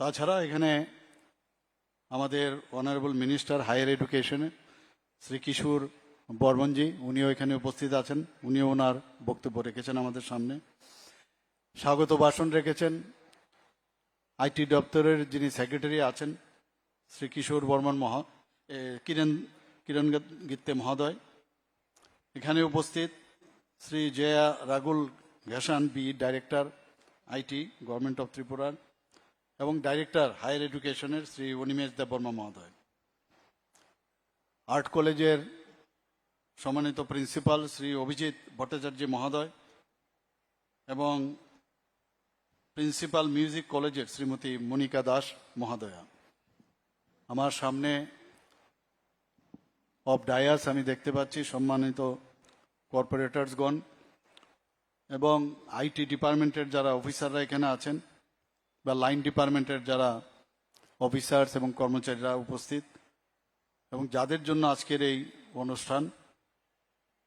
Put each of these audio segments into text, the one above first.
তাছাড়া এখানে আমাদের অনারেবল মিনিস্টার হায়ার এডুকেশনে শ্রী কিশোর বর্মনজি উনিও এখানে উপস্থিত আছেন। উনিও ওনার বক্তব্য রেখেছেন আমাদের সামনে। স্বাগত ভাষণ রেখেছেন। আইটি দপ্তরের যিনি সেক্রেটারি আছেন, শ্রী কিশোর বর্মন মহা কিরণ কিরণ গিত্তে মহোদয়। এখানে উপস্থিত Shri Jaya রাগুল Geshan B director, IT, government of ত্রিপুরার এবং ডাইরেক্টর হায়ার এডুকেশনের শ্রী অনিমেষ দেববর্মা মহোদয়। আর্ট কলেজের সম্মানিত প্রিন্সিপাল শ্রী অভিজিৎ ভট্টাচার্য মহোদয় এবং প্রিন্সিপাল মিউজিক কলেজের শ্রীমতী মনিকা দাস মহোদয়া। আমার সামনে অফ ডায়াস আমি দেখতে পাচ্ছি, সম্মানিত কর্পোরেটরসগণ এবং আইটি ডিপার্টমেন্টের যারা অফিসাররা এখানে আছেন বা লাইন ডিপার্টমেন্টের যারা অফিসার্স এবং কর্মচারীরা উপস্থিত, এবং যাদের জন্য আজকের এই অনুষ্ঠান,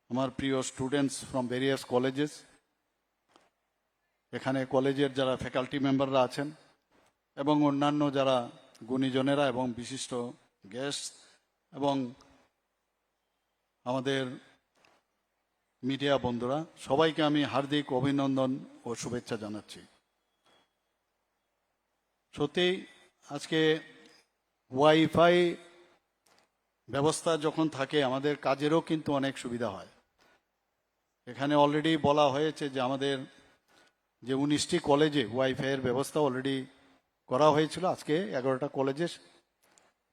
আমার প্রিয় স্টুডেন্টস ফ্রম ভেরিয়াস কলেজেস এখানে কলেজের যারা ফ্যাকাল্টি মেম্বাররা আছেন, এবং অন্যান্য যারা গুণীজনেরা এবং বিশিষ্ট গেস্ট এবং আমাদের মিডিয়া বন্ধুরা, সবাইকে আমি হার্দিক অভিনন্দন ও শুভেচ্ছা জানাচ্ছি। সত্যি আজকে ওয়াইফাই ব্যবস্থা যখন থাকে, আমাদের কাজেরও কিন্তু অনেক সুবিধা হয়। এখানে অলরেডি বলা হয়েছে যে আমাদের যে উনিশটি কলেজে ওয়াইফাইয়ের ব্যবস্থা অলরেডি করা হয়েছিল, আজকে এগারোটা কলেজে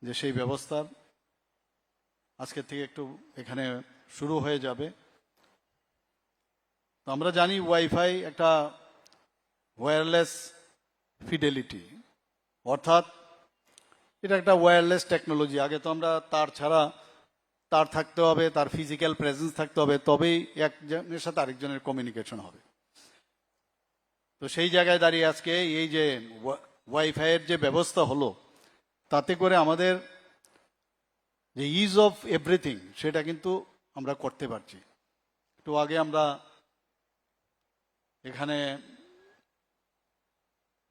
যে সেই ব্যবস্থার আজকে থেকে একটু এখানে শুরু হয়ে যাবে। তো আমরা জানি ওয়াইফাই একটা ওয়্যারলেস ফিডেলিটি অর্থাৎ এটা একটা ওয়্যারলেস টেকনোলজি আগে তো আমরা তার ছাড়া তার থাকতে হবে, তার ফিজিক্যাল প্রেজেন্স থাকতে হবে, তবেই একজনের সাথে আরেকজনের কমিউনিকেশন হবে। তো সেই জায়গায় দাঁড়িয়ে আজকে এই যে ওয়াইফাইয়ের যে ব্যবস্থা হলো, তাতে করে আমাদের যে ইজ অফ এভরিথিং সেটা কিন্তু আমরা করতে পারছি। একটু আগে আমরা এখানে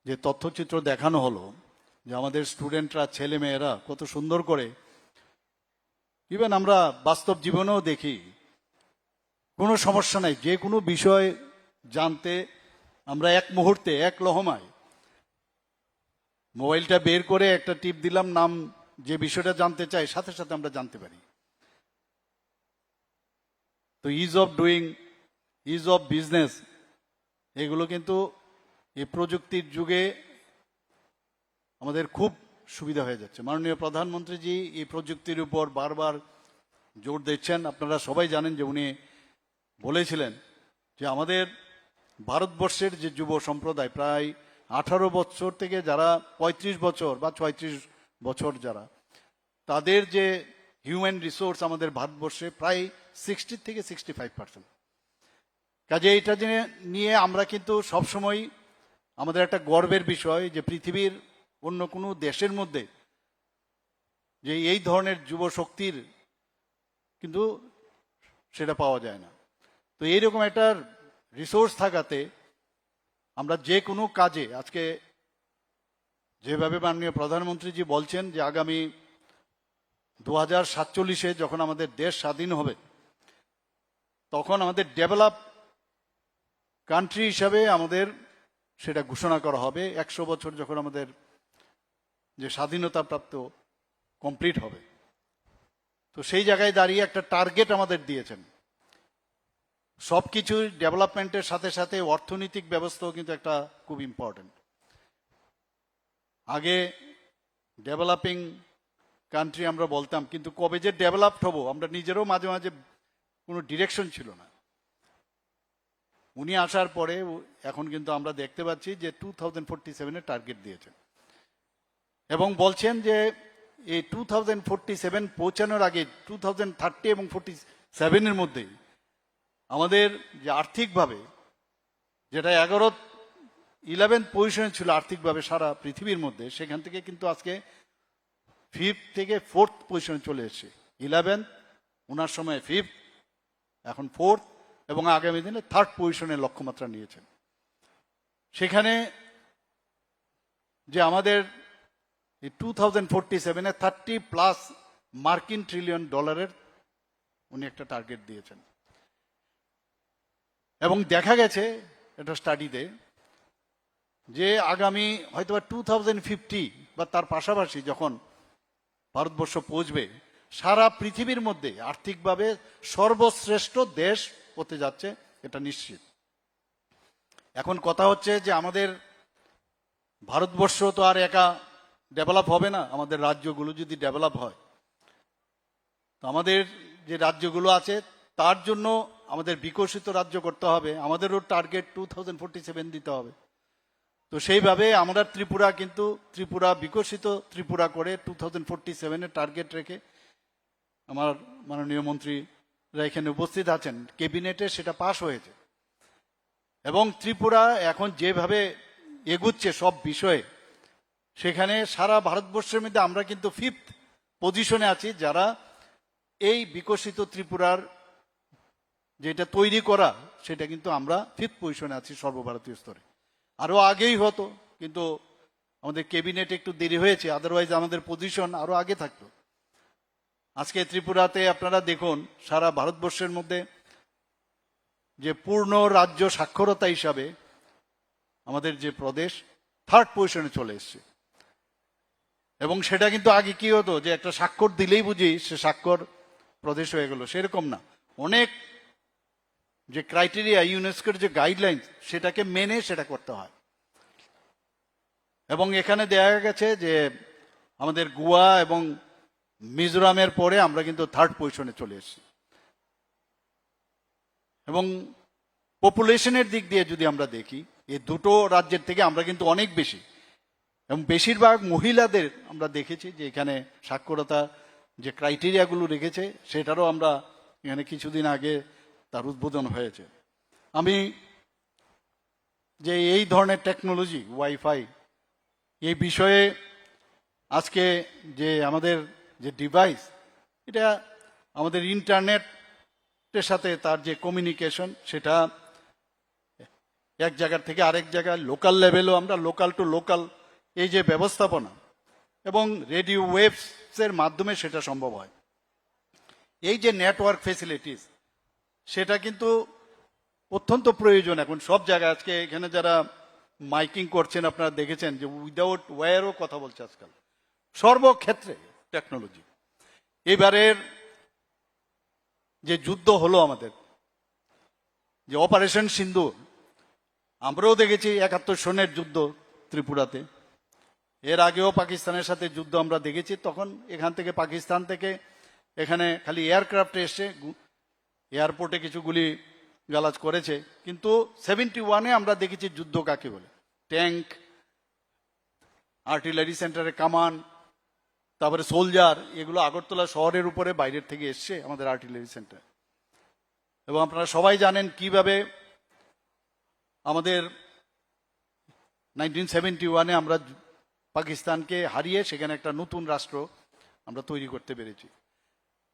যে তথ্যচিত্র দেখানো হলো যে আমাদের স্টুডেন্টরা ছেলে মেয়েরা কত সুন্দর করে ইভেন আমরা বাস্তব জীবনেও দেখি, কোনো সমস্যা নাই, যে কোনো বিষয় জানতে আমরা এক মুহূর্তে, এক লহমায়, মোবাইলটা বের করে একটা টিপ দিলাম, নাম যে বিষয়টা জানতে চাই সাথে সাথে আমরা জানতে পারি। তো ease of doing ease of business এগুলো কিন্তু এই প্রযুক্তির যুগে আমাদের খুব সুবিধা হয়ে যাচ্ছে। মাননীয় প্রধানমন্ত্রীজি, এই প্রযুক্তির উপর বারবার জোর দিচ্ছেন। আপনারা সবাই জানেন যে উনি বলেছিলেন যে আমাদের ভারতবর্ষের যে যুব সম্প্রদায়, প্রায় আঠারো বছর থেকে যারা ৩৫ বছর বা ছয়ত্রিশ বছর যারা, তাদের যে হিউম্যান রিসোর্স আমাদের ভারতবর্ষে প্রায় সিক্সটি থেকে সিক্সটি ফাইভ পার্সেন্ট কাজে এটা নিয়ে আমরা কিন্তু সবসময় আমাদের একটা গর্বের বিষয় যে পৃথিবীর অন্য কোনো দেশের মধ্যে যে এই ধরনের যুব শক্তির কিন্তু সেটা পাওয়া যায় না। তো এইরকম একটা রিসোর্স থাকাতে আমরা যে কোনো কাজে আজকে যেভাবে মাননীয় প্রধানমন্ত্রীজি বলছেন যে আগামী দু হাজার সাতচল্লিশে যখন আমাদের দেশ স্বাধীন হবে, তখন আমাদের ডেভেলপ কান্ট্রি হিসাবে আমাদের সেটা ঘোষণা করা হবে। একশো বছর যখন আমাদের যে স্বাধীনতা প্রাপ্ত কমপ্লিট হবে। তো সেই জায়গায় দাঁড়িয়ে একটা টার্গেট আমাদের দিয়েছেন। সব কিছু ডেভেলপমেন্টের সাথে সাথে অর্থনৈতিক ব্যবস্থাও কিন্তু একটা খুব ইম্পর্টেন্ট আগে ডেভেলপিং কান্ট্রি আমরা বলতাম, কিন্তু কবে যে ডেভেলপড হব, আমরা নিজেরও মাঝে মাঝে কোনো ডিরেকশন ছিল না। উনি আসার পরে এখন কিন্তু আমরা দেখতে পাচ্ছি যে টু থাউজেন্ড ফোরটি সেভেনের টার্গেট দিয়েছেন। এবং বলছেন যে এই টু থাউজেন্ড ফোরটি সেভেন পৌঁছানোর আগে টু থাউজেন্ড থার্টি এবং ফোরটি সেভেনের মধ্যেই আমাদের যে আর্থিকভাবে যেটা এগারো ইলেভেন্থ পজিশনে ছিল আর্থিকভাবে সারা পৃথিবীর মধ্যে, সেখান থেকে কিন্তু আজকে ফিফথ থেকে ফোর্থ পজিশনে চলে এসেছে। ইলেভেন্থ ওনার সময় ফিফথ এখন ফোর্থ এবং আগামী দিনে থার্ড পজিশনের লক্ষ্যমাত্রা নিয়েছেন। সেখানে যে আমাদের টু থাউজেন্ড ফোরটি সেভেনে থার্টি প্লাস মার্কিন ট্রিলিয়ন ডলারের উনি একটা টার্গেট দিয়েছেন। এবং দেখা গেছে এটা স্টাডিতে যে আগামী হয়তো টু থাউজেন্ড ফিফটি বা তার পাশাপাশি যখন ভারতবর্ষ পৌঁছবে, সারা পৃথিবীর মধ্যে আর্থিকভাবে সর্বশ্রেষ্ঠ দেশ হতে যাচ্ছে, এটা নিশ্চিত। এখন কথা হচ্ছে যে আমাদের ভারতবর্ষ তো আর একা ডেভেলপ হবে না, আমাদের রাজ্যগুলো যদি ডেভেলপ হয়। তো আমাদের যে রাজ্যগুলো আছে, তার জন্য আমাদের বিকশিত রাজ্য করতে হবে আমাদেরও target two thousand forty seven দিতে হবে। তো সেইভাবে আমরা ত্রিপুরা কিন্তু ত্রিপুরা বিকশিত ত্রিপুরা করে টু থাউজেন্ড ফোরটি সেভেনের টার্গেট রেখে আমার মাননীয় মন্ত্রীরা এখানে উপস্থিত আছেন। ক্যাবিনেটে সেটা পাশ হয়েছে। এবং ত্রিপুরা এখন যেভাবে এগুচ্ছে সব বিষয়ে সেখানে সারা ভারতবর্ষের মধ্যে আমরা কিন্তু ফিফথ পজিশনে আছি যারা এই বিকশিত ত্রিপুরার যেটা তৈরি করা, সেটা কিন্তু আমরা ফিফথ পজিশনে আছি সর্বভারতীয় স্তরে। আরও আগেই হতো, কিন্তু আমাদের ক্যাবিনেট একটু দেরি হয়েছে আদারওয়াইজ আমাদের পজিশন আরও আগে থাকতো। আজকে ত্রিপুরাতে আপনারা দেখুন, সারা ভারতবর্ষের মধ্যে যে পূর্ণ রাজ্য সাক্ষরতা হিসাবে আমাদের যে প্রদেশ থার্ড পজিশনে চলে এসছে। এবং সেটা কিন্তু আগে কি হতো যে একটা স্বাক্ষর দিলেই বুঝি সে স্বাক্ষর প্রদেশ হয়ে গেল। সেরকম না। অনেক যে ক্রাইটেরিয়া ইউনেস্কোর যে গাইডলাইন সেটাকে মেনে সেটা করতে হয়। এবং এখানে দেখা গেছে যে আমাদের গোয়া এবং মিজোরামের পরে আমরা কিন্তু থার্ড পজিশনে চলে এসেছি। এবং পপুলেশনের দিক দিয়ে যদি আমরা দেখি এই দুটো রাজ্যের থেকে আমরা কিন্তু অনেক বেশি। এবং বেশিরভাগ মহিলাদের আমরা দেখেছি যে এখানে সাক্ষরতা যে ক্রাইটেরিয়াগুলো রেখেছে, সেটারও আমরা এখানে কিছুদিন আগে তার উদ্বোধন হয়েছে। আমি যে এই ধরনের টেকনোলজি ওয়াইফাই এই বিষয়ে আজকে যে আমাদের যে ডিভাইস এটা আমাদের ইন্টারনেটের সাথে তার যে কমিউনিকেশন সেটা এক জায়গার থেকে আরেক জায়গায় লোকাল লেভেলও আমরা লোকাল টু লোকাল এই যে ব্যবস্থাপনা এবং রেডিও ওয়েবসের মাধ্যমে সেটা সম্ভব হয়। এই যে নেটওয়ার্ক ফেসিলিটিস সেটা কিন্তু অত্যন্ত প্রয়োজন এখন। সব জায়গায় আজকে এখানে যারা মাইকিং করছেন, আপনারা দেখেছেন যে উইদাউট ওয়্যারও কথা বলছে আজকাল। সর্বক্ষেত্রে টেকনোলজি এবারের যে যুদ্ধ হলো আমাদের, যে অপারেশন সিন্ধু আমরাও দেখেছি একাত্তর সনের যুদ্ধ ত্রিপুরাতে। এর আগেও পাকিস্তানের সাথে যুদ্ধ আমরা দেখেছি, তখন এখান থেকে পাকিস্তান থেকে এখানে খালি এয়ারক্রাফট এসে এয়ারপোর্টে কিছু গুলি গালাজ করেছে। কিন্তু সেভেন্টি ওয়ানে আমরা দেখেছি যুদ্ধ কাকে বলে? ট্যাঙ্ক আর্টিলারি সেন্টারে কামান, তারপরে সোলজার এগুলো আগরতলা শহরের উপরে বাইরের থেকে এসছে আমাদের আর্টিলারি সেন্টার এবং আপনারা সবাই জানেন কীভাবে আমাদের নাইনটিন সেভেন্টি ওয়ানে আমরা পাকিস্তানকে হারিয়ে সেখানে একটা নতুন রাষ্ট্র আমরা তৈরি করতে পেরেছি।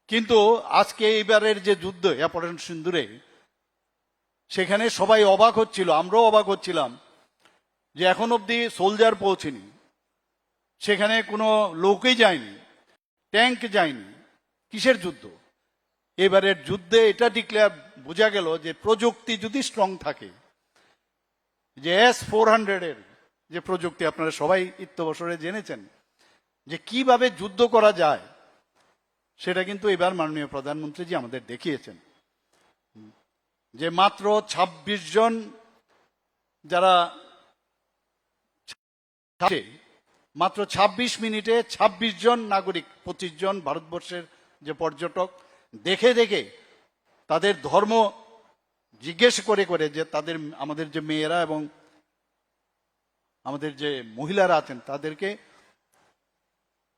কিন্তু আজকে এবারের যে যুদ্ধ, অপারেশন সিন্দুরে, সেখানে সবাই অবাক হচ্ছিল, আমরাও অবাক হচ্ছিলাম যে এখন অবধি সোলজার পৌঁছেনি, সেখানে কোনো লোকই যায়নি ট্যাঙ্ক যায়নি, কিসের যুদ্ধ? এবারের যুদ্ধে এটা ডিক্লেয়ার বোঝা গেল যে প্রযুক্তি যদি স্ট্রং থাকে, যে এস ফোর হান্ড্রেডের যে প্রযুক্তি আপনারা সবাই ইত্যবসরে জেনেছেন, যে কীভাবে যুদ্ধ করা যায়, সেটা কিন্তু এবার মাননীয় প্রধানমন্ত্রীজি আমাদের দেখিয়েছেন। যে মাত্র ২৬ জন যারা মাত্র ২৬ মিনিটে ২৬ জন নাগরিক, পঁচিশ জন ভারতবর্ষের যে পর্যটক, দেখে দেখে তাদের ধর্ম জিজ্ঞেস করে করে যে তাদের, আমাদের যে মেয়েরা এবং আমাদের যে মহিলারা আছেন, তাদেরকে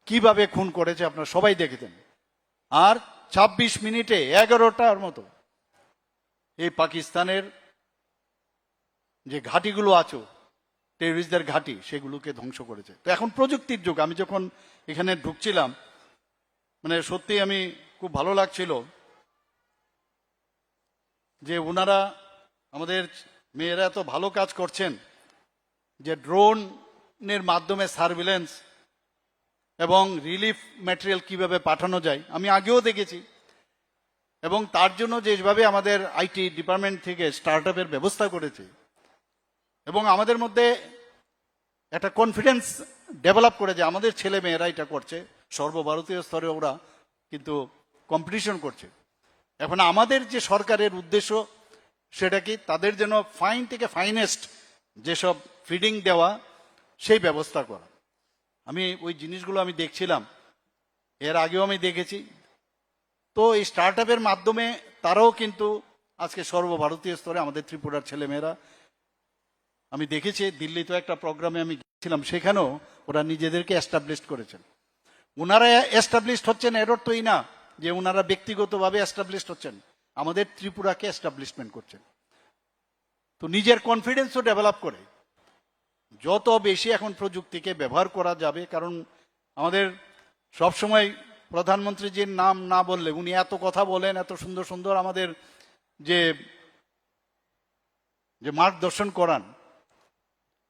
কীভাবে খুন করেছে আপনারা সবাই দেখেছেন আর ২৬ মিনিটে এগারোটার মতো এই পাকিস্তানের যে ঘাটিগুলো আছো টেরিস্টদের ঘাটি, সেগুলোকে ধ্বংস করেছে। তো এখন প্রযুক্তির যুগ, আমি যখন এখানে ঢুকছিলাম মানে সত্যি আমি খুব ভালো লাগছিল যে ওনারা আমাদের মেয়েরা এত ভালো কাজ করছেন। যে ড্রোনের মাধ্যমে সার্ভিলেন্স এবং রিলিফ ম্যাটেরিয়াল কীভাবে পাঠানো যায়, আমি আগেও দেখেছি। এবং তার জন্য যেভাবে আমাদের আইটি ডিপার্টমেন্ট থেকে স্টার্ট আপের ব্যবস্থা করেছে, এবং আমাদের মধ্যে একটা কনফিডেন্স ডেভেলপ করে যে আমাদের ছেলে মেয়েরা এটা করছে, সর্বভারতীয় স্তরে ওরা কিন্তু কম্পিটিশন করছে। এখন আমাদের যে সরকারের উদ্দেশ্য সেটা কি? তাদের জন্য ফাইন থেকে ফাইনেস্ট যেসব ফিডিং দেওয়া, সেই ব্যবস্থা করা। আমি ওই জিনিসগুলো আমি দেখছিলাম। এর আগেও আমি দেখেছি। তো এই স্টার্ট আপের মাধ্যমে তারাও কিন্তু আজকে সর্বভারতীয় স্তরে আমাদের ত্রিপুরার ছেলেমেয়েরা, আমি দেখেছি দিল্লিতে একটা প্রোগ্রামে আমি গেছিলাম সেখানেও ওরা নিজেদেরকে এস্টাবলিশ করেছেন। ওনারা এস্টাবলিশ হচ্ছেন এর অর্থই না যে ওনারা ব্যক্তিগতভাবে এস্টাবলিশ হচ্ছেন। আমাদের ত্রিপুরাকে এস্টাবলিশমেন্ট করছেন। তো নিজের কনফিডেন্সও ডেভেলপ করে। যত বেশি এখন প্রযুক্তিকে ব্যবহার করা যাবে, কারণ আমাদের সবসময় প্রধানমন্ত্রীজির নাম না বললে, উনি এত কথা বলেন, এত সুন্দর সুন্দর আমাদের যে যে মার্গদর্শন করান,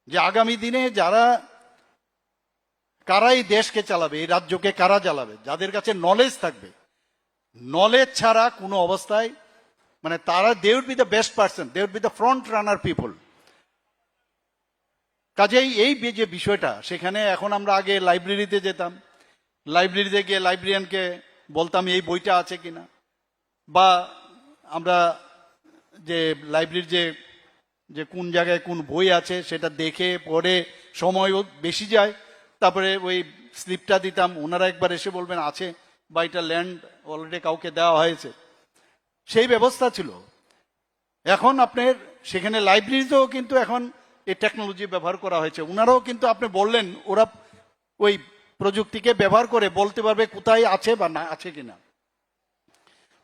যে আগামী দিনে যারা, কারাই দেশকে চালাবে, এই রাজ্যকে কারা চালাবে, যাদের কাছে নলেজ থাকবে নলেজ ছাড়া কোনো অবস্থায় মানে তারা they would be the best person they would be the front runner people কাজেই এই যে বিষয়টা, সেখানে এখন আমরা আগে লাইব্রেরিতে যেতাম। লাইব্রেরিতে গিয়ে লাইব্রেরিয়ানকে বলতাম, এই বইটা আছে কিনা? বা আমরা যে লাইব্রেরির যে যে কোন জায়গায় কোন বই আছে, সেটা দেখে পড়ে সময়ও বেশি যায়। তারপরে ওই স্লিপটা দিতাম। ওনারা একবার এসে বলবেন, আছে, বা এটা ল্যান্ড অলরেডি কাউকে দেওয়া হয়েছে। সেই ব্যবস্থা ছিল। এখন আপনার সেখানে লাইব্রেরিতেও কিন্তু এখন এই টেকনোলজি ব্যবহার করা হয়েছে। ওনারাও কিন্তু আপনি বললেন, ওরা ওই প্রযুক্তিকে ব্যবহার করে বলতে পারবে কোথায় আছে বা না আছে কিনা।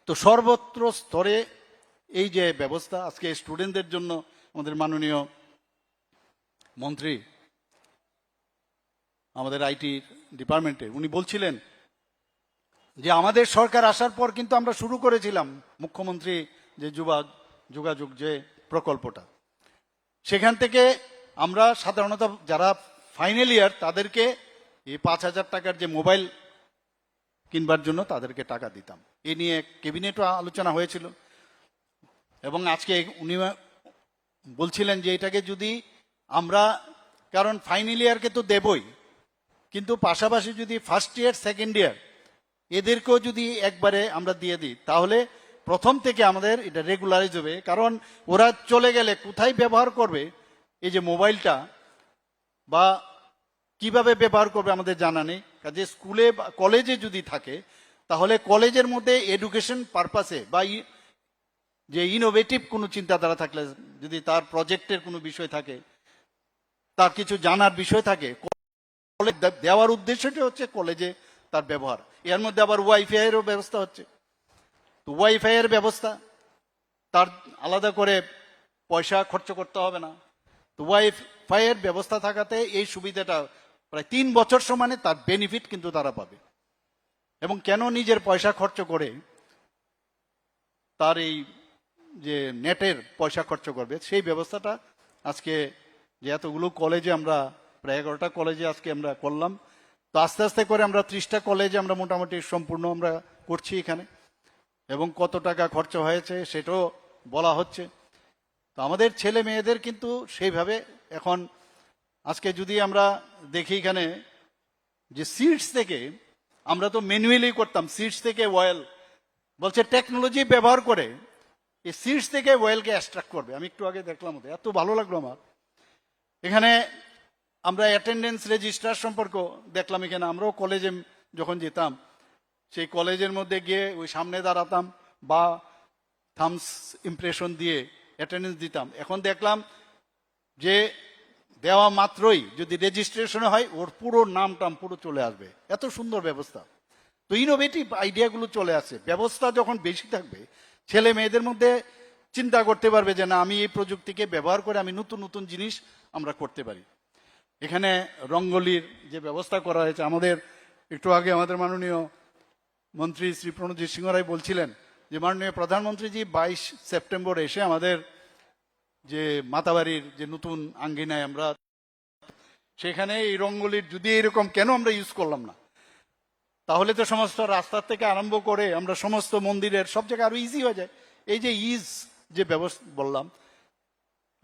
তো সর্বত্র স্তরে এই যে ব্যবস্থা, আজকে স্টুডেন্টদের জন্য আমাদের মাননীয় মন্ত্রী, আমাদের আইটি ডিপার্টমেন্টে উনি বলছিলেন যে আমাদের সরকার আসার পর কিন্তু আমরা শুরু করেছিলাম মুখ্যমন্ত্রী যে যুবা যোগাযোগ যে প্রকল্পটা। সেখান থেকে আমরা সাধারণত যারা ফাইনাল ইয়ার তাদেরকে এই পাঁচ হাজার টাকার যে মোবাইল কিনবার জন্য তাদেরকে টাকা দিতাম। এ নিয়ে ক্যাবিনেটও আলোচনা হয়েছিল এবং আজকে উনি বলছিলেন যে এটাকে যদি আমরা, কারণ ফাইনাল ইয়ারকে তো দেবই, কিন্তু পাশাপাশি যদি ফার্স্ট ইয়ার সেকেন্ড ইয়ার এদেরকেও যদি একবারে আমরা দিয়ে দিই, তাহলে প্রথম থেকে আমাদের এটা রেগুলারাইজ হবে। কারণ ওরা চলে গেলে কোথায় ব্যবহার করবে? এই যে মোবাইলটা, বা কীভাবে ব্যবহার করবে আমাদের জানা নেই। কাজে স্কুলে বা কলেজে যদি থাকে, তাহলে কলেজের মধ্যে এডুকেশন পারপাসে বা যে ইনোভেটিভ কোনো চিন্তাধারা থাকলে, যদি তার প্রজেক্টের কোনো বিষয় থাকে, তার কিছু জানার বিষয় থাকে দেওয়ার উদ্দেশ্যটা হচ্ছে কলেজে তার ব্যবহার। এর মধ্যে আবার ওয়াইফাই এরও ব্যবস্থা হচ্ছে। তো ওয়াইফাই এর ব্যবস্থা, তার আলাদা করে পয়সা খরচ করতে হবে না। তো ওয়াইফাই এর ব্যবস্থা থাকাতে এই সুবিধাটা প্রায় তিন বছর সমানে তার বেনিফিট কিন্তু তারা পাবে। এবং কেন নিজের পয়সা খরচ করে তার এই যে নেটের পয়সা খরচ করবে, সেই ব্যবস্থাটা আজকে যে এতগুলো কলেজে আমরা, প্রায় এগারোটা কলেজে আজকে আমরা করলাম তো আস্তে আস্তে করে আমরা ত্রিশটা কলেজে আমরা মোটামুটি সম্পূর্ণ আমরা করছি এখানে। এবং কত টাকা খরচ হয়েছে সেটাও বলা হচ্ছে। তো আমাদের ছেলে মেয়েদের কিন্তু সেইভাবে এখন আজকে যদি আমরা দেখি এখানে যে সিটস থেকে আমরা তো ম্যানুয়ালি করতাম সিটস থেকে ওয়েল বলছে টেকনোলজি ব্যবহার করে এই সিটস থেকে ওয়েলকে অ্যাট্রাক্ট করবে। আমি একটু আগে দেখলাম ওদের, এত ভালো লাগল আমার। এখানে আমরা অ্যাটেন্ডেন্স রেজিস্টার সম্পর্ক দেখলাম এখানে। আমরাও কলেজে যখন যেতাম, সেই কলেজের মধ্যে গিয়ে ওই সামনে দাঁড়াতাম বা থামস ইমপ্রেশন দিয়ে অ্যাটেন্ডেন্স দিতাম। এখন দেখলাম যে দেওয়া মাত্রই যদি রেজিস্ট্রেশন হয়, ওর পুরো নাম টাম পুরো চলে আসবে। এত সুন্দর ব্যবস্থা। তো ইনোভেটিভ আইডিয়াগুলো চলে আসে। ব্যবস্থা যখন বেশি থাকবে, ছেলে মেয়েদের মধ্যে চিন্তা করতে পারবে যে না, আমি এই প্রযুক্তিকে ব্যবহার করে আমি নতুন নতুন জিনিস আমরা করতে পারি। এখানে রঙ্গলির যে ব্যবস্থা করা হয়েছে, আমাদের একটু আগে আমাদের মাননীয় মন্ত্রী শ্রী প্রণজিৎ সিংহ রায় বলছিলেন যে, মাননীয় প্রধানমন্ত্রীজি, বাইশ সেপ্টেম্বর এসে আমাদের যে মাতাবাড়ির যে নতুন আঙ্গিনায় আমরা, সেখানে এই রঙ্গলির যদি এরকম কেন আমরা ইউজ করলাম না? তাহলে তো সমস্ত রাস্তার থেকে আরম্ভ করে আমরা সমস্ত মন্দিরের সব জায়গায় আরও ইজি হয়ে যায়। এই যে ইজ যে ব্যবস্থা বললাম,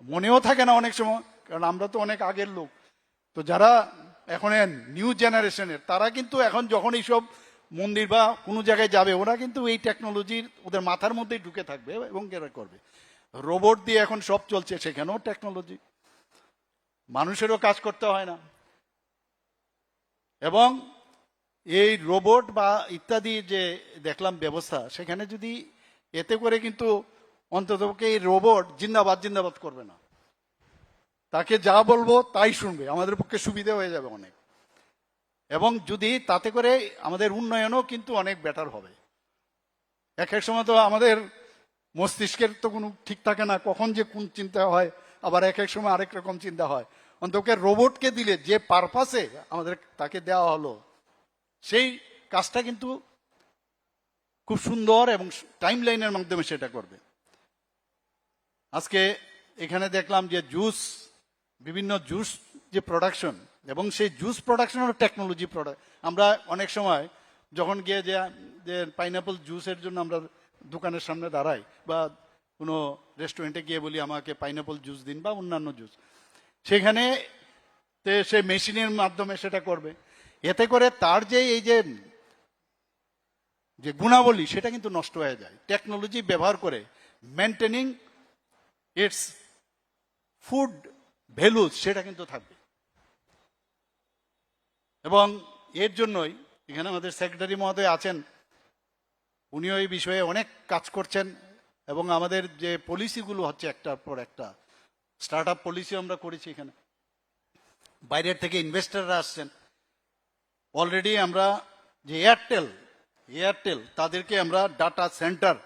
মনেও থাকে না অনেক সময়, কারণ আমরা তো অনেক আগের লোক। তো যারা এখন নিউ জেনারেশনের তারা কিন্তু এখন যখন এইসব মন্দির বা কোনো জায়গায় যাবে, ওরা কিন্তু এই টেকনোলজির ওদের মাথার মধ্যেই ঢুকে থাকবে এবং এরা করবে। রোবট দিয়ে এখন সব চলছে, সেখানেও টেকনোলজি মানুষেরও কাজ করতে হয় না। এবং এই রোবট বা ইত্যাদি যে দেখলাম ব্যবস্থা, সেখানে যদি এতে করে কিন্তু অন্ততপক্ষে এই রোবট জিন্দাবাদ জিন্দাবাদ করবে না। তাকে যা বলব তাই শুনবে। আমাদের পক্ষে সুবিধে হয়ে যাবে অনেক। এবং যদি তাতে করে আমাদের উন্নয়নও কিন্তু অনেক বেটার হবে। এক এক সময় তো আমাদের মস্তিষ্কের তো কোনো ঠিক থাকে না, কখন যে কোন চিন্তা হয়, আবার এক এক সময় আরেক রকম চিন্তা হয়। অন্তকে রোবটকে দিলে যে পারপাসে আমাদের তাকে দেওয়া হলো, সেই কাজটা কিন্তু খুব সুন্দর এবং টাইম লাইনের মাধ্যমে সেটা করবে। আজকে এখানে দেখলাম যে জুস বিভিন্ন জুস যে প্রোডাকশন এবং সেই জুস প্রোডাকশনের টেকনোলজি প্রোডাক্ট আমরা অনেক সময় যখন গিয়ে যে যে পাইনাপল জুসের জন্য আমরা দোকানের সামনে দাঁড়াই, বা কোনো রেস্টুরেন্টে গিয়ে বলি, আমাকে পাইনাপল জুস দিন, বা অন্যান্য জুস সেখানে সে মেশিনের মাধ্যমে সেটা করবে। এতে করে তার যে, এই যে যে গুণাবলী, সেটা কিন্তু নষ্ট হয়ে যায়। টেকনোলজি ব্যবহার করে মেনটেনিং ইটস ফুড ভ্যালুজ সেটা কিন্তু থাকবে। এবং এর জন্যই এখানে আমাদের সেক্রেটারি মহোদয় আছেন। উনিও এই বিষয়ে অনেক কাজ করছেন এবং আমাদের যে পলিসিগুলো হচ্ছে একটার পর একটা স্টার্ট আপ পলিসি আমরা করেছি এখানে। বাইরের থেকে ইনভেস্টাররা আসছেন। অলরেডি আমরা যে এয়ারটেল এয়ারটেল, তাদেরকে আমরা ডাটা সেন্টার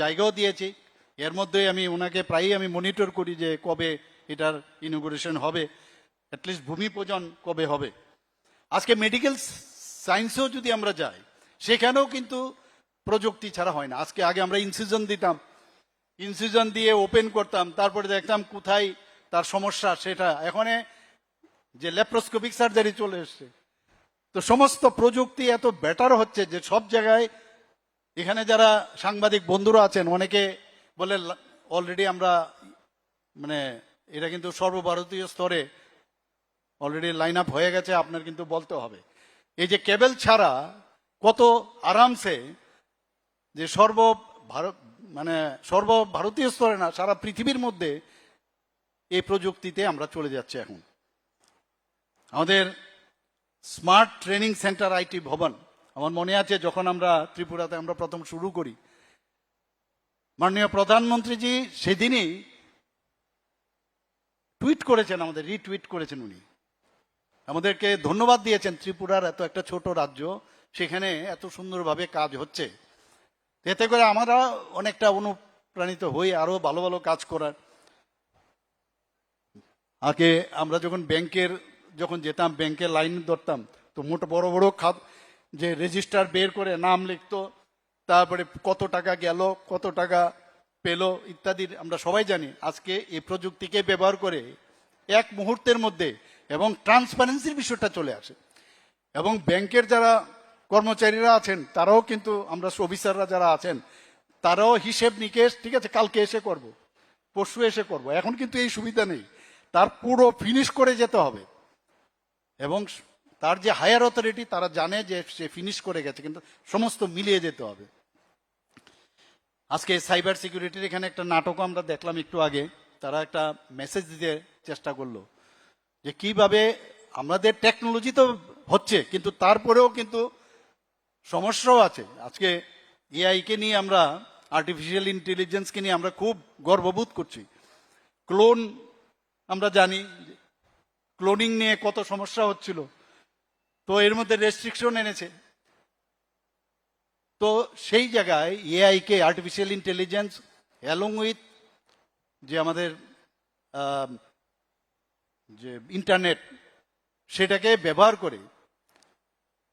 জায়গাও দিয়েছি। এর মধ্যে আমি ওনাকে প্রায়ই আমি মনিটর করি যে কবে এটার ইনোগ্রেশন হবে অ্যাটলিস্ট ভূমি পূজন কবে হবে? আজকে মেডিকেল সায়েন্সেও যদি আমরা যাই, সেখানেও কিন্তু প্রযুক্তি ছাড়া হয় না। আজকে আগে আমরা ইনসিজন দিতাম। ইনসিজন দিয়ে ওপেন করতাম, তারপরে দেখতাম কোথায় তার সমস্যা সেটা। এখানে যে ল্যাপ্রোস্কোপিক সার্জারি চলে এসছে। তো সমস্ত প্রযুক্তি এত বেটার হচ্ছে যে সব জায়গায় এখানে যারা সাংবাদিক বন্ধুরা আছেন, অনেকে বলে অলরেডি আমরা মানে এটা কিন্তু সর্বভারতীয় স্তরে অলরেডি লাইন আপ হয়ে গেছে, আপনার কিন্তু বলতে হবে। এই যে কেবল ছাড়া কত আরামসে যে সর্ব মানে সর্বভারতীয় স্তরে না, সারা পৃথিবীর মধ্যে এই প্রযুক্তিতে আমরা চলে যাচ্ছি এখন। আমাদের স্মার্ট ট্রেনিং সেন্টার আইটি ভবন, আমার মনে আছে যখন আমরা ত্রিপুরাতে আমরা প্রথম শুরু করি, মাননীয় প্রধানমন্ত্রীজি সেদিনই টুইট করেছেন আমাদের, রিটুইট করেছেন উনি। আমাদেরকে ধন্যবাদ দিয়েছেন, ত্রিপুরার এত একটা ছোট রাজ্য, সেখানে এত সুন্দরভাবে কাজ হচ্ছে। এতে করে আমরা অনেকটা অনুপ্রাণিত হই আরও ভালো ভালো কাজ করার। আগে আমরা যখন ব্যাংকের, যখন যেতাম, ব্যাংকে লাইন ধরতাম, তো মোট বড় বড় খাত, যে রেজিস্টার বের করে নাম লিখতো, তারপরে কত টাকা গেল, কত টাকা পেল ইত্যাদি আমরা সবাই জানি। আজকে এই প্রযুক্তিকে ব্যবহার করে এক মুহূর্তের মধ্যে এবং ট্রান্সপারেন্সির বিষয়টা চলে আসে। এবং ব্যাংকের যারা কর্মচারীরা আছেন, তারাও কিন্তু আমরা অফিসাররা যারা আছেন, তারাও হিসেব নিকেশ, ঠিক আছে, কালকে এসে করব, পরশু এসে করব, এখন কিন্তু এই সুবিধা নেই। তার পুরো ফিনিশ করে যেতে হবে। এবং তার যে হায়ার অথরিটি তারা জানে যে সে ফিনিশ করে গেছে, কিন্তু সমস্ত মিলিয়ে যেতে হবে। আজকে সাইবার সিকিউরিটির এখানে একটা নাটকও আমরা দেখলাম একটু আগে। তারা একটা মেসেজ দিতে চেষ্টা করল যে কীভাবে আমাদের টেকনোলজি তো হচ্ছে, কিন্তু তারপরেও কিন্তু সমস্যাও আছে। আজকে এআইকে নিয়ে আমরা আর্টিফিশিয়াল ইন্টেলিজেন্সকে নিয়ে আমরা খুব গর্ববোধ করছি। ক্লোন আমরা জানি ক্লোনিং নিয়ে কত সমস্যা হচ্ছিল। তো এর মধ্যে রেস্ট্রিকশন এনেছে। তো সেই জায়গায় এআই কে আর্টিফিশিয়াল ইন্টেলিজেন্স অ্যালং উইথ যে আমাদের যে ইন্টারনেট সেটাকে ব্যবহার করে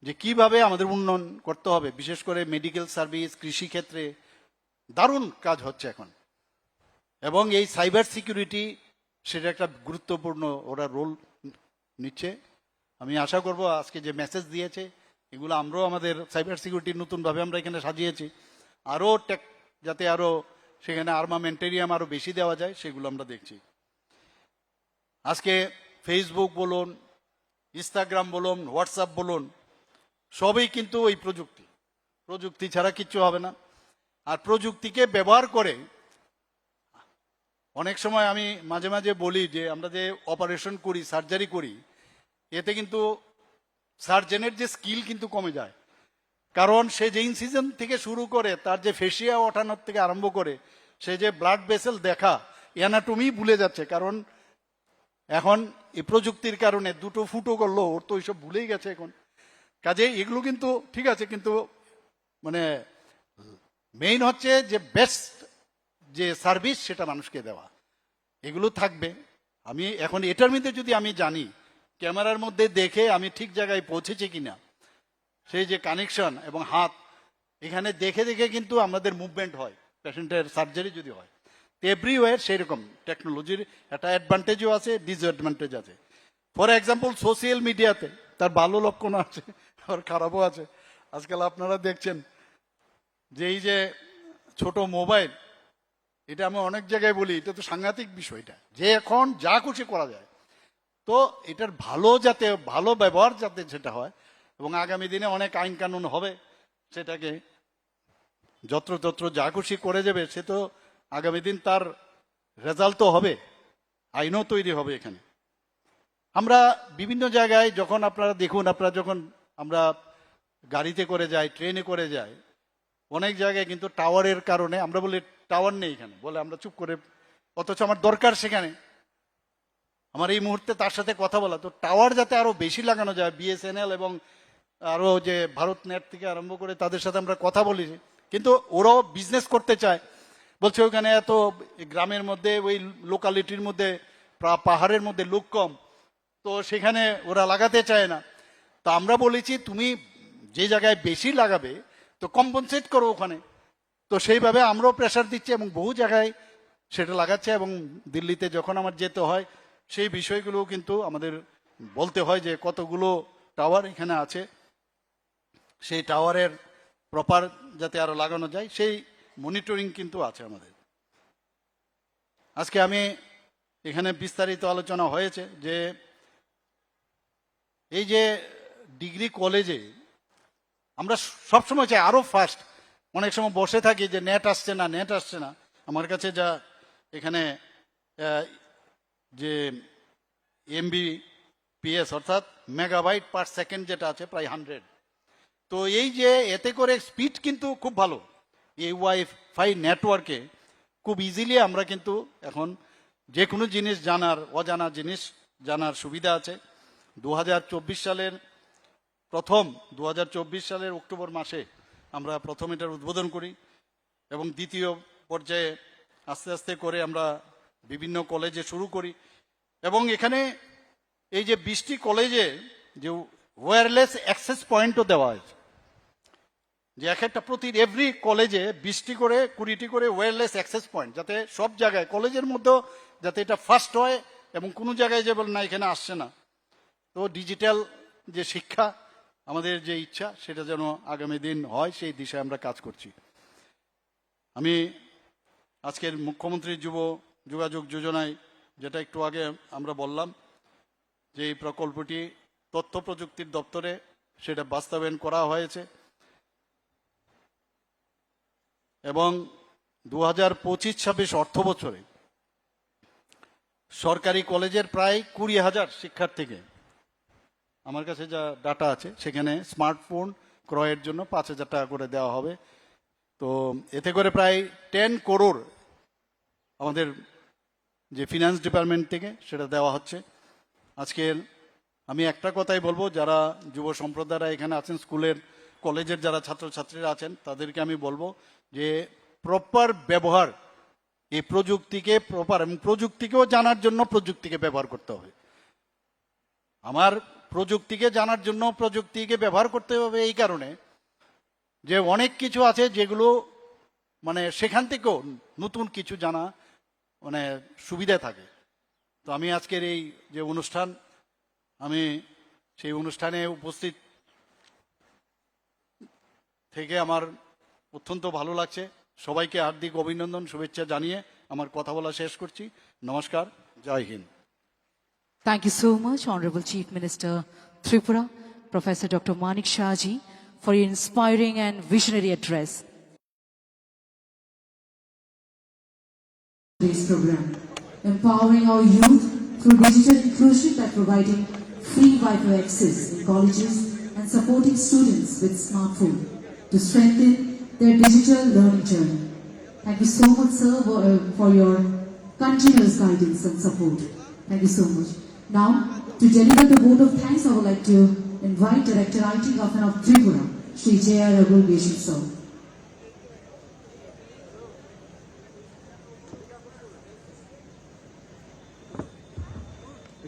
যে কীভাবে আমাদের উন্নয়ন করতে হবে, বিশেষ করে মেডিকেল সার্ভিস কৃষি ক্ষেত্রে দারুণ কাজ হচ্ছে এখন। এবং এই সাইবার সিকিউরিটি সেটা একটা গুরুত্বপূর্ণ ওরা রোল নিচ্ছে। আমি আশা করব আজকে যে মেসেজ দিয়েছে এগুলো আমরাও আমাদের সাইবার সিকিউরিটি নতুনভাবে আমরা এখানে সাজিয়েছি। আরও টেক যাতে আরও সেখানে আর্মামেন্টেরিয়াম আরও বেশি দেওয়া যায়, সেগুলো আমরা দেখছি। আজকে ফেসবুক বলুন ইনস্টাগ্রাম বলুন হোয়াটসঅ্যাপ বলুন, সবই কিন্তু ওই প্রযুক্তি। প্রযুক্তি ছাড়া কিচ্ছু হবে না। আর প্রযুক্তিকে ব্যবহার করে অনেক সময় আমি মাঝে মাঝে বলি যে আমরা যে অপারেশন করি সার্জারি করি, এতে কিন্তু সার্জেনের যে স্কিল কিন্তু কমে যায়। কারণ সে যে ইনসিজন থেকে শুরু করে, তার যে ফেসিয়া ওঠানোর থেকে আরম্ভ করে, সে যে ব্লাড ভেসেল দেখা অ্যানাটমি ভুলে যাচ্ছে। কারণ এখন এই প্রযুক্তির কারণে দুটো ফুটো করল, ওর তো ওইসব ভুলেই গেছে এখন। কাজে এগুলো কিন্তু ঠিক আছে, কিন্তু মানে মেইন হচ্ছে যে বেস্ট যে সার্ভিস সেটা মানুষকে দেওয়া। এগুলো থাকবে। আমি এখন এটার মধ্যে যদি আমি জানি ক্যামেরার মধ্যে দেখে আমি ঠিক জায়গায় পৌঁছেছি কিনা, সেই যে কানেকশন এবং হাত, এখানে দেখে দেখে কিন্তু আমাদের মুভমেন্ট হয় পেশেন্টের সার্জারি যদি হয়। এভরিওয়ার সেই রকম টেকনোলজির একটা অ্যাডভান্টেজও আছে ডিসঅ্যাডভান্টেজ আছে। ফর এক্সাম্পল সোশ্যাল মিডিয়াতে তার ভালো লক্ষণ আছে, আর খারাপও আছে। আজকাল আপনারা দেখছেন যে এই যে ছোট মোবাইল এটা আমি অনেক জায়গায় বলি, এটা তো সাংঘাতিক বিষয়টা যে এখন যা খুশি করা যায় তো এটার ভালো যাতে, ভালো ব্যবহার যাতে সেটা হয়, এবং আগামী দিনে অনেক আইন কানুন হবে, সেটাকে যত্রতত্র যা খুশি করে যাবে সে তো আগামী দিন তার রেজাল্ট তো হবে, আইনও তৈরি হবে এখানে। আমরা বিভিন্ন জায়গায় যখন আপনারা দেখুন, আপনারা যখন আমরা গাড়িতে করে যাই, ট্রেনে করে যাই, অনেক জায়গায় কিন্তু টাওয়ারের কারণে, আমরা বলি টাওয়ার নেই এখানে, বলে আমরা চুপ করে, অথচ আমার দরকার সেখানে। আমার এই মুহূর্তে তার সাথে কথা বলা। তো টাওয়ার যাতে আরও বেশি লাগানো যায় বিএসএনএল এবং আরও যে ভারত নেট থেকে আরম্ভ করে তাদের সাথে আমরা কথা বলি। কিন্তু ওরাও বিজনেস করতে চায়। বলছে ওখানে এত গ্রামের মধ্যে, ওই লোকালিটির মধ্যে পাহাড়ের মধ্যে লোক কম। তো সেখানে ওরা লাগাতে চায় না। তো আমরা বলেছি, তুমি যে জায়গায় বেশি লাগাবে, তো কম্পনসেট করো ওখানে। তো সেইভাবে আমরাও প্রেশার দিচ্ছি এবং বহু জায়গায় সেটা লাগাচ্ছে এবং দিল্লিতে যখন আমার যেতে হয় সেই বিষয়গুলো কিন্তু আমাদের বলতে হয় যে কতগুলো টাওয়ার এখানে আছে। সেই টাওয়ারের প্রপার যাতে আরও লাগানো যায়, সেই মনিটরিং কিন্তু আছে আমাদের। আজকে আমি এখানে বিস্তারিত আলোচনা হয়েছে যে এই যে ডিগ্রি কলেজে আমরা সবসময় চাই আরও ফাস্ট, অনেক সময় বসে থাকি যে নেট আসছে না, নেট আসছে না। আমার কাছে যা এখানে যে এমবি পিএস অর্থাৎ মেগাবাইট পার সেকেন্ড যেটা আছে, প্রায় হান্ড্রেড তো এই যে এতে করে স্পিড কিন্তু খুব ভালো। এই ওয়াইফাই নেটওয়ার্কে খুব ইজিলি আমরা কিন্তু এখন যে কোনো জিনিস জানার, অজানা জিনিস জানার সুবিধা আছে। দু হাজার চব্বিশ সালের প্রথম দু হাজার চব্বিশ সালের অক্টোবর মাসে আমরা প্রথম এটার উদ্বোধন করি এবং দ্বিতীয় পর্যায়ে আস্তে আস্তে করে আমরা বিভিন্ন কলেজে শুরু করি। এবং এখানে এই যে বিশটি কলেজে যে ওয়্যারলেস অ্যাক্সেস পয়েন্টও দেওয়া হয়েছে। যে এক একটা প্রতি এভরি কলেজে বিশটি করে, কুড়িটি করে ওয়্যারলেস অ্যাক্সেস পয়েন্ট যাতে সব জায়গায়, কলেজের মধ্যেও যাতে এটা ফার্স্ট হয় এবং কোনো জায়গায় যে বলে না, এখানে আসছে না। তো ডিজিটাল যে শিক্ষা, আমাদের যে ইচ্ছা, সেটা যেন আগামী দিন হয়, সেই দিশায় আমরা কাজ করছি। আমি আজকের মুখ্যমন্ত্রী যুব যোগাযোগ যোজনায়, যেটা একটু আগে আমরা বললাম, যে এই প্রকল্পটি তথ্য প্রযুক্তির দপ্তরে সেটা বাস্তবায়ন করা হয়েছে। এবং দু হাজার পঁচিশ ছাব্বিশ অর্থ বছরে সরকারি কলেজের প্রায় কুড়ি হাজার শিক্ষার্থীকে, আমার কাছে যা ডাটা আছে, সেখানে স্মার্টফোন ক্রয়ের জন্য পাঁচ হাজার টাকা করে দেওয়া হবে। তো এতে করে প্রায় টেন করোড় আমাদের যে ফিনান্স ডিপার্টমেন্ট থেকে সেটা দেওয়া হচ্ছে। আজকের আমি একটা কথাই বলব, যারা যুব সম্প্রদায়রা এখানে আছেন, স্কুলের কলেজের যারা ছাত্রছাত্রীরা আছেন, তাদেরকে আমি বলব যে প্রপার ব্যবহার, এই প্রযুক্তিকে প্রপার এবং প্রযুক্তিকেও জানার জন্য প্রযুক্তিকে ব্যবহার করতে হবে। আমার প্রযুক্তিকে জানার জন্য প্রযুক্তিকে ব্যবহার করতে হবে এই কারণে যে অনেক কিছু আছে যেগুলো মানে সেখান থেকেও নতুন কিছু জানা মানে সুবিধা থাকে। তো আমি আজকের এই যে অনুষ্ঠান, আমি সেই অনুষ্ঠানে উপস্থিত থেকে আমার অত্যন্ত ভালো লাগছে। সবাইকে হার্দিক অভিনন্দন, শুভেচ্ছা জানিয়ে আমার কথা বলা শেষ করছি। নমস্কার, জয় Hind. Thank you so much honourable chief minister Tripura professor doctor Manik Shahji for inspiring and visionary address Today's program, empowering our youth through digital inclusion by providing free Wi-Fi access in colleges and supporting students with smartphone to strengthen their digital learning journey. Thank you so much, sir, for, uh, your continuous guidance and support. Thank you so much. Now, to deliver the vote of thanks, I would like to invite Director IT Governor of Tripura, Sri J.R. Raghu Beshik, sir.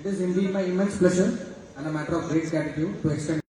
It is indeed my immense pleasure and a matter of great gratitude to extend